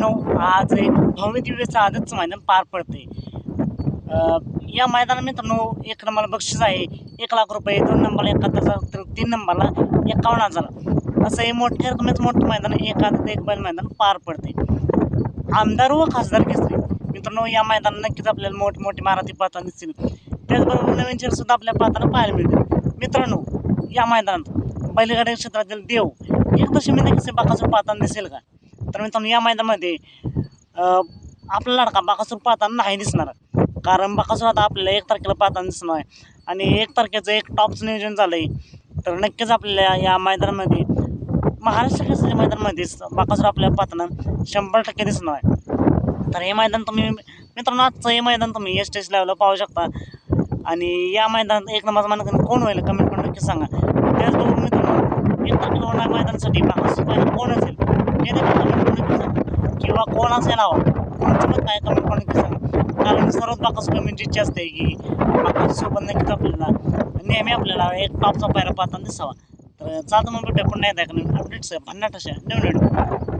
मित्रांनो आज एक भव्य दिव्य आजच मैदान पार पडते या मैदानात मित्रांनो एक नंबरला बक्षीस आहे. एक लाख रुपये दोन नंबरला एकाहत्तर हजार तर तीन नंबरला एकावन्न हजार असं हे मोठ्या रकमेच मोठं मैदान एक आदत एक बैल मैदान पार पडते आमदार व खासदार केसरी. मित्रांनो या मैदानात नक्कीच आपल्याला मोठमोठी मोठे मारुती पाहताना दिसतील. त्याचबरोबर नवीन चेहरे सुद्धा आपल्या पाहताना पाहायला मिळतील. मित्रांनो या मैदानात बैलगाडी क्षेत्रातील देव एक दशमी नक्कीच बाकासूर पाहताना दिसेल का? तर मित्रांनो या मैदानामध्ये आपला लडका बाकासूर पाहताना नाही दिसणार. कारण बाकासूर आता आपल्याला एक तारखेला पाहताना दिसणार आहे. आणि एक तारखेचं एक टॉपचं नियोजन झालं आहे तर नक्कीच आपल्याला या मैदानामध्ये महाराष्ट्र केसरी मैदानामध्येच बाकासूर आपल्याला पाहताना शंभर टक्के दिसणार आहे. तर हे मैदान तुम्ही मित्रांनो आजचं हे मैदान तुम्ही एस टी एस लेवलला पाहू शकता. आणि या मैदानात एक नंबरचा मानकन कोण होईल कमेंट करून नक्की सांगा. त्याचबरोबर मित्रांनो एक तारखेला होणार मैदानासाठी बाकासूर पाहिजे कोण असेल हे देखील कमेंट करून नक्की सांगा किंवा कोण असेल हवा कोणाचं काय कमेंट करून सांगा. कारण सर्वच बाकासूर कमेंटची इच्छा असते की बाकासूर सोबत नक्कीच आपल्याला नेहमी आपल्याला एक टॉपचा पायरा पाहताना दिसावा. तर चालतं मग भेटूया पुन्हा एकदा. एका नवीन अपडेट्स पन्नास अशा नवीन.